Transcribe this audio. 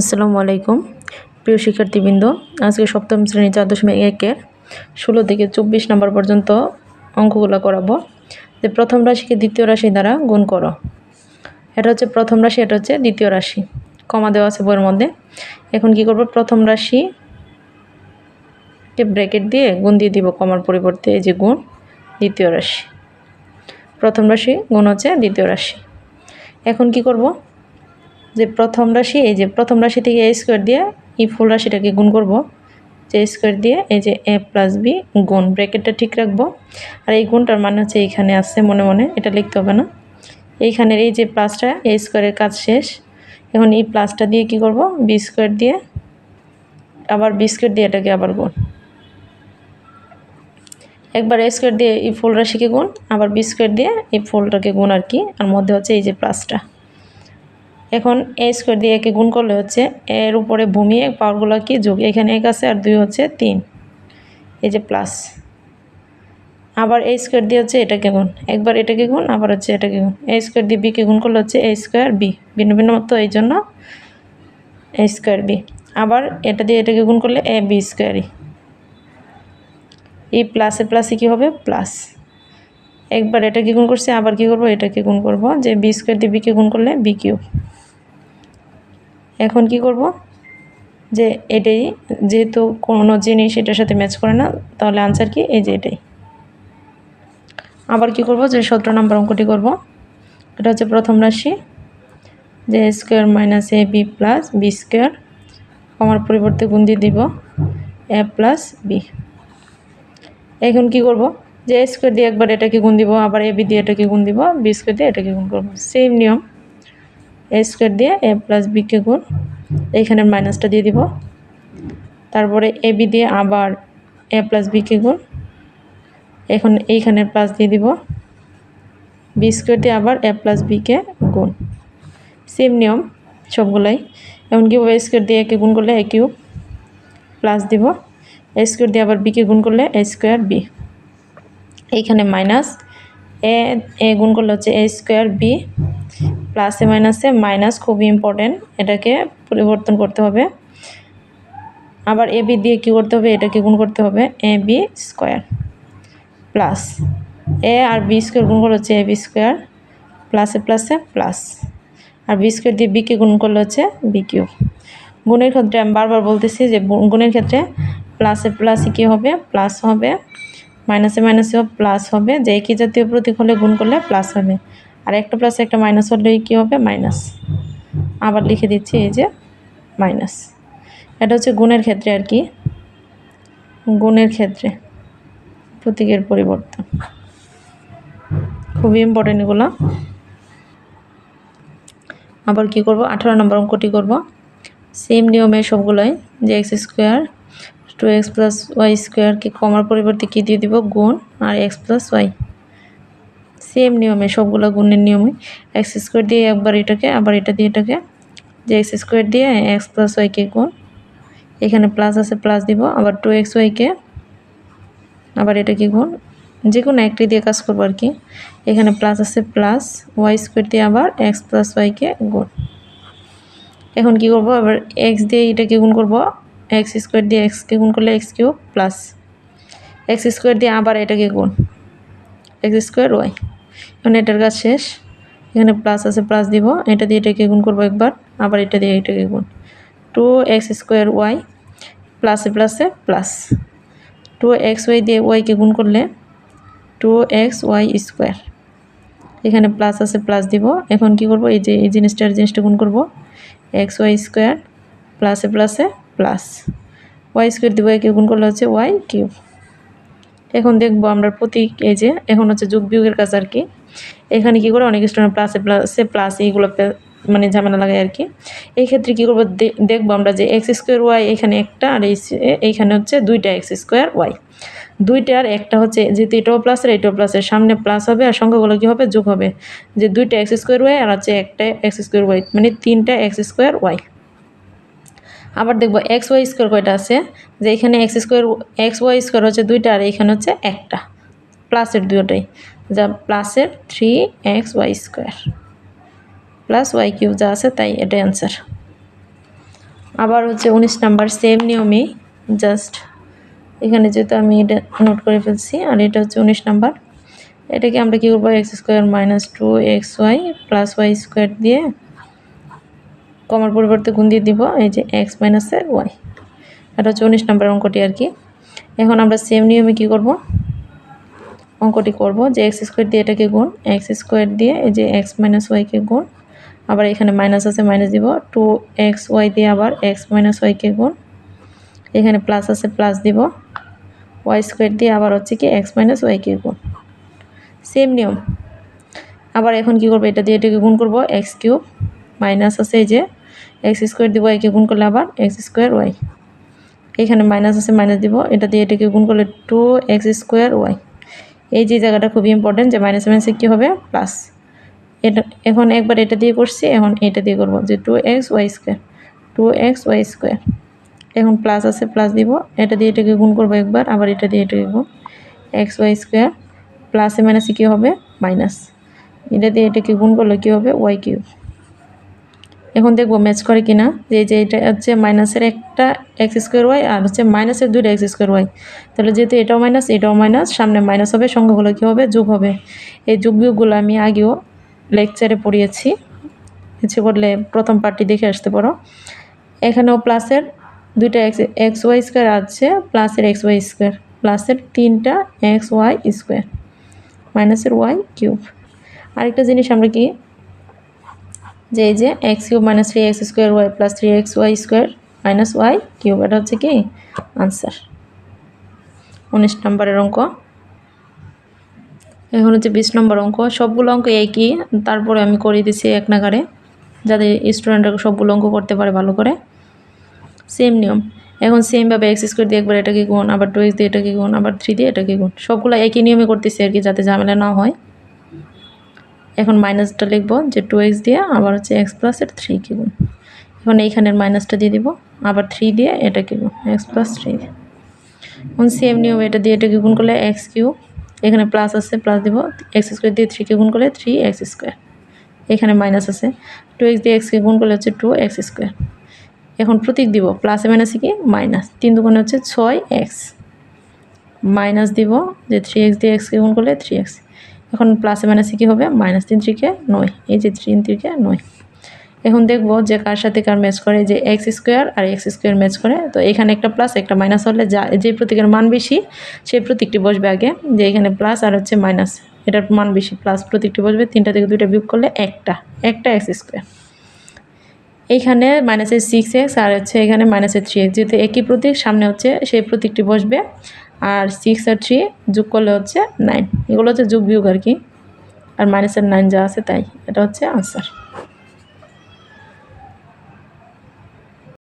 আসসালামু আলাইকুম। প্রিয় শিক্ষার্থীবৃন্দ, আজকে সপ্তম শ্রেণি চার দশমিক একের ষোলো থেকে চব্বিশ নম্বর পর্যন্ত অঙ্কগুলো করাবো। যে প্রথম রাশিকে দ্বিতীয় রাশি দ্বারা গুণ করো। এটা হচ্ছে প্রথম রাশি, এটা হচ্ছে দ্বিতীয় রাশি। কমা দেওয়া আছে বইয়ের মধ্যে। এখন কি করব? প্রথম রাশি ব্র্যাকেট দিয়ে গুণ দিয়ে দিব কমার পরিবর্তে, এই যে গুণ, দ্বিতীয় রাশি। প্রথম রাশি, গুণ হচ্ছে দ্বিতীয় রাশি। এখন কি করব? যে প্রথম রাশি, এই যে প্রথম রাশি থেকে এ স্কোয়ার দিয়ে ই ফুল রাশিটাকে গুণ করব। যে স্কোয়ার দিয়ে এই যে এ প্লাস বি গুণ ব্র্যাকেটটা ঠিক রাখব। আর এই গুণটার মানে হচ্ছে এইখানে আসছে মনে মনে, এটা লিখতে হবে না। এইখানের এই যে প্লাসটা এ স্কোয়ারের কাজ শেষ। এখন এই প্লাসটা দিয়ে কি করব? বি স্কোয়ার দিয়ে, আবার বি স্কোয়ার দিয়ে এটাকে আবার গুণ। একবার এ স্কোয়ার দিয়ে এই ফুল রাশিকে গুণ, আবার বি স্কোয়ার দিয়ে এই ফুলটাকে গুণ আর কি। আর মধ্যে হচ্ছে এই যে প্লাসটা এখন এ স্কোয়ার দিয়ে একে গুণ করলে হচ্ছে এর উপরে ভূমি এক পাওয়ারগুলো কি যোগ এখানে এক আছে আর দুই হচ্ছে তিন। এই যে প্লাস আবার এ স্কোয়ার দিয়ে হচ্ছে এটাকে গুণ। একবার এটাকে গুণ, আবার হচ্ছে এটাকে গুণ। এ স্কোয়ার দিয়ে বিকে গুণ করলে হচ্ছে এ স্কোয়ার বি ভিন্ন ভিন্ন মতো, এই জন্য এ স্কোয়ার বি আবার এটা দিয়ে এটাকে গুণ করলে এ বি স্কোয়ারই এই প্লাসে প্লাসে কী হবে? প্লাস একবার এটাকে গুণ করছে, আবার কি করব? এটাকে গুণ করব। যে বি স্কোয়ার দিয়ে বিকে গুণ করলে বি কিউব এখন কি করব? যে এটাই, যেহেতু কোনো জিনিস এটার সাথে ম্যাচ করে না, তাহলে আনসার কি? এই যে এটাই। আবার কি করব? যে সতেরো নম্বর অঙ্কটি করব। এটা হচ্ছে প্রথম রাশি। যে square minus A B plus B square আমার পরিবর্তে গুণ দিয়ে দিব এ প্লাস বি এখন কি করব? যে স্কোয়ার দিয়ে একবার এটাকে গুণ দিব, আবার এ বি দিয়ে এটাকে গুণ দিব বি স্কোয়ার দিয়ে এটাকে গুণ করব। সেম নিয়ম। এ স্কোয়ার দিয়ে এ প্লাস বিকে গুণ এইখানে মাইনাসটা দিয়ে দিব। তারপরে এ বি দিয়ে আবার এ প্লাস বিকে গুণ, এখন এইখানে প্লাস দিয়ে দিব। বি স্কোয়ার দিয়ে আবার এ প্লাস বিকে গুণ। সেম নিয়ম সবগুলাই। এমনকি ওয়ে স্কোয়ার দিয়ে একে গুণ করলে এ কিউব প্লাস দিব। এ স্কোয়ার দিয়ে আবার বিকে গুণ করলে এ স্কোয়ার বি এইখানে মাইনাস এ এ গুণ করলে হচ্ছে এ স্কোয়ার বি প্লাসে মাইনাসে, মাইনাস খুবই ইম্পর্টেন্ট এটাকে পরিবর্তন করতে হবে। আবার এ বি দিয়ে কী করতে হবে? এটাকে গুণ করতে হবে A B square plus. A R B square গুণ করলে হচ্ছে এ বি স্কোয়ার প্লাসে প্লাসে প্লাস। আর বি স্কোয়ার দিয়ে বিকে গুণ করলে হচ্ছে বি কিউ গুণের ক্ষেত্রে আমি বারবার বলতেছি যে গুণের ক্ষেত্রে প্লাসে প্লাসে কী হবে? প্লাস হবে। মাইনাসে মাইনাসেও প্লাস হবে। যে একই জাতীয় প্রতীক হলে গুণ করলে প্লাস হবে। আর একটা প্লাস একটা মাইনাস হলেই কী হবে? মাইনাস আবার লিখে দিচ্ছি এই যে মাইনাস এটা হচ্ছে গুণের ক্ষেত্রে আর কি। গুণের ক্ষেত্রে প্রতীকের পরিবর্তন। খুবই ইম্পর্টেন্ট এগুলো। আবার কি করব? আঠারো নম্বর অঙ্কটি করব। সেম নিয়মে সবগুলোই যে X square two X plus Y স্কোয়ারকে কমার পরিবর্তে কী দিয়ে দিব? গুণ আর এক্স প্লাস ওয়াই সেম নিয়মে, সবগুলো গুণের নিয়মে এক্স স্কোয়ার দিয়ে একবার এটাকে, আবার এটা দিয়ে এটাকে, যে এক্স স্কোয়ার দিয়ে এক্স প্লাস ওয়াইকে গুণ, এখানে প্লাস আছে প্লাস দিব, আবার টু এক্স ওয়াইকে আবার এটাকে গুণ যে কোনো একটি দিয়ে কাজ করব আর কি। এখানে প্লাস আছে প্লাস ওয়াই স্কোয়ার দিয়ে আবার এক্স প্লাস ওয়াইকে গুণ। এখন কি করব? আবার এক্স দিয়ে এটাকে গুণ করব এক্স স্কোয়ার দিয়ে এক্সকে গুণ করলে X cube plus X square দিয়ে আবার এটাকে গুণ এক্স স্কোয়ার ওয়াই এখন এটার কাজ শেষ। এখানে প্লাস আছে প্লাস দিব। এটা দিয়ে এটাকে গুণ করব একবার। আবার এটা দিয়ে এটাকে গুণ। টু এক্স স্কোয়ার ওয়াই প্লাসে প্লাসে প্লাস টু এক্স ওয়াই দিয়ে ওয়াইকে গুণ করলে টু এক্স ওয়াই স্কোয়ার এখানে প্লাস আছে প্লাস দিব। এখন কি করব? এই যে, এই জিনিসটার জিনিসটা গুণ করব। এক্স ওয়াই স্কোয়ার প্লাসে প্লাসে প্লাস ওয়াই স্কোয়ার দিব একে গুণ করলে হচ্ছে ওয়াই কিউব এখন দেখব আমরা প্রতীক এই যে, এখন হচ্ছে যোগ বিয়োগের কাজ আর কি। এখানে কি করে? অনেক স্টুডেন্ট প্লাসে প্লাসে প্লাস এইগুলো মানে ঝামেলা লাগায় আর কি। এই ক্ষেত্রে কী করব? দেখব আমরা যে এক্স স্কোয়ার ওয়াই এখানে একটা আর এইখানে হচ্ছে দুইটা এক্স স্কোয়ার ওয়াই দুইটা আর একটা হচ্ছে যেহেতু এটাও প্লাসের এটাও প্লাসের সামনে প্লাস হবে আর সংখ্যাগুলো কী হবে? যোগ হবে। যে দুইটা এক্স স্কোয়ার ওয়াই আর হচ্ছে একটা এক্স স্কোয়ার ওয়াই মানে তিনটা এক্স স্কোয়ার ওয়াই আবার দেখব এক্স ওয়াই স্কোয়ার কয়টা আছে? যে এখানে X square X Y square হচ্ছে দুইটা আর এখানে হচ্ছে একটা। প্লাসের দুটোই। যা প্লাসের three X Y square plus Y cube যা আছে তাই এটাই অ্যান্সার আবার হচ্ছে উনিশ নাম্বার সেম নিয়মে জাস্ট এখানে যেহেতু আমি এটা নোট করে ফেলছি, আর এটা হচ্ছে উনিশ নাম্বার। এটাকে আমরা কী করব? X square minus two X Y plus Y square দিয়ে কমার পরিবর্তে গুণ দিয়ে দিব, এই যে এক্স মাইনাসের ওয়াই এটা হচ্ছে উনিশ নাম্বার অঙ্কটি আর কি। এখন আমরা সেম নিয়মে কী করব? অঙ্কটি করব যে এক্স স্কোয়ার দিয়ে এটাকে গুণ এক্স স্কোয়ার দিয়ে এই যে এক্স মাইনাস ওয়াইকে গুণ, আবার এখানে মাইনাস আছে মাইনাস দিব টু এক্স ওয়াই দিয়ে আবার এক্স মাইনাস ওয়াইকে গুণ, এখানে প্লাস আছে প্লাস দিব ওয়াই স্কোয়ার দিয়ে আবার হচ্ছে কি এক্স মাইনাস ওয়াইকে গুণ। সেম নিয়ম। আবার এখন কি করব? এটা দিয়ে এটাকে গুণ করব এক্স কিউব মাইনাস আছে এই যে এক্স স্কোয়ার দিব ওয়াইকে গুণ করলে আবার এক্স স্কোয়ার ওয়াই। এখানে মাইনাস আছে, মাইনাস দিব। এটা দিয়ে এটাকে গুণ করলে টু এক্স স্কোয়ার ওয়াই। এই যে জায়গাটা খুবই ইম্পর্টেন্ট যে মাইনাস মাইনাসে কী হবে? প্লাস এটা, এখন একবার এটা দিয়ে করছি, এখন এটা দিয়ে করব যে two X Y square two X Y square এখন প্লাস আছে প্লাস দিব। এটা দিয়ে এটাকে গুণ করব একবার, আবার এটা দিয়ে এটাকে গুণ। এক্স ওয়াই স্কোয়ার প্লাসে মাইনাসে কী হবে? মাইনাস এটা দিয়ে এটাকে গুণ করলে কী হবে? ওয়াই কিউব এখন দেখব ম্যাচ করে কিনা। যে যে এটা হচ্ছে মাইনাসের একটা এক্স স্কোয়ার ওয়াই আর হচ্ছে মাইনাসের দুইটা এক্স স্কোয়ার ওয়াই তাহলে যেহেতু এটাও মাইনাস এটাও মাইনাস সামনে মাইনাস হবে, সংখ্যাগুলো কী হবে? যোগ হবে। এই যোগ বিয়োগগুলো আমি আগেও লেকচারে পড়িয়েছি। ইচ্ছে করলে প্রথম পার্টটি দেখে আসতে পারো। এখানেও প্লাসের দুইটা এক্স এক্স ওয়াই স্কোয়ার আছে প্লাসের এক্স ওয়াই স্কোয়ার প্লাসের তিনটা এক্স ওয়াই স্কোয়ার মাইনাসের ওয়াই কিউব আরেকটা জিনিস আমরা কি যে এই যে X cube minus three X square Y plus three X Y square minus Y cube, এটা হচ্ছে কি? আনসার উনিশ নম্বরের অঙ্ক। এখন হচ্ছে বিশ নম্বর অঙ্ক। সবগুলো অঙ্ক একই, তারপরে আমি করিয়ে দিছি এক নাগারে, যাতে স্টুডেন্টরা সবগুলো অঙ্ক করতে পারে ভালো করে। সেম নিয়ম। এখন সেমভাবে এক্স স্কোয়ার দিয়ে একবার এটাকে গুণ, আবার টু এক্স দিয়ে এটাকে গুণ, আবার থ্রি দিয়ে এটাকে গুণ। সবগুলো একই নিয়মে করতেছি আর কি, যাতে ঝামেলা না হয়। এখন মাইনাসটা লিখব যে টু এক্স দিয়ে আবার হচ্ছে এক্স প্লাসের থ্রি কে এখন এইখানের মাইনাসটা দিয়ে দিব, আবার থ্রি দিয়ে এটাকে গুণ এক্স প্লাস থ্রি এখন সেম নিয়ম, এটা দিয়ে এটাকে গুণ করলে এক্স কিউ এখানে প্লাস আছে প্লাস দিব এক্স স্কোয়ার দিয়ে থ্রিকে গুণ করলে থ্রি এক্স স্কোয়ার এখানে মাইনাস আছে টু এক্স দিয়ে এক্সকে গুণ করলে হচ্ছে টু এক্স স্কোয়ার এখন প্রতীক দিব প্লাসে মাইনাসে কি? মাইনাস তিন দুগুণে হচ্ছে ছয় এক্স মাইনাস দিব যে থ্রি এক্স দিয়ে এক্সকে গুণ করলে থ্রি এক্স এখন প্লাসে মাইনাসে কী হবে? মাইনাস তিন ত্রিকে নয়। এই যে তিন ত্রিকে নয়। এখন দেখব যে কার সাথে কার ম্যাচ করে, যে এক্স স্কোয়ার আর এক্স স্কোয়ার ম্যাচ করে। তো এখানে একটা প্লাস একটা মাইনাস হলে যা, যে প্রতীকের মান বেশি, সেই প্রতীকটি বসবে আগে। যে এখানে প্লাস আর হচ্ছে মাইনাস এটার মান বেশি প্লাস প্রতীকটি বসবে। তিনটা থেকে দুইটা বিয়োগ করলে একটা। একটা এক্স স্কোয়ার এইখানে মাইনাসের সিক্স এক্স আর হচ্ছে এখানে মাইনাসের থ্রি এক্স যেহেতু একই প্রতীক, সামনে হচ্ছে সেই প্রতীকটি বসবে। আর সিক্স আর থ্রি যোগ করলে হচ্ছে নাইন এগুলো হচ্ছে যোগ বিয়োগ আর কি। আর মাইনাসের নাইন যা আছে তাই, এটা হচ্ছে আনসার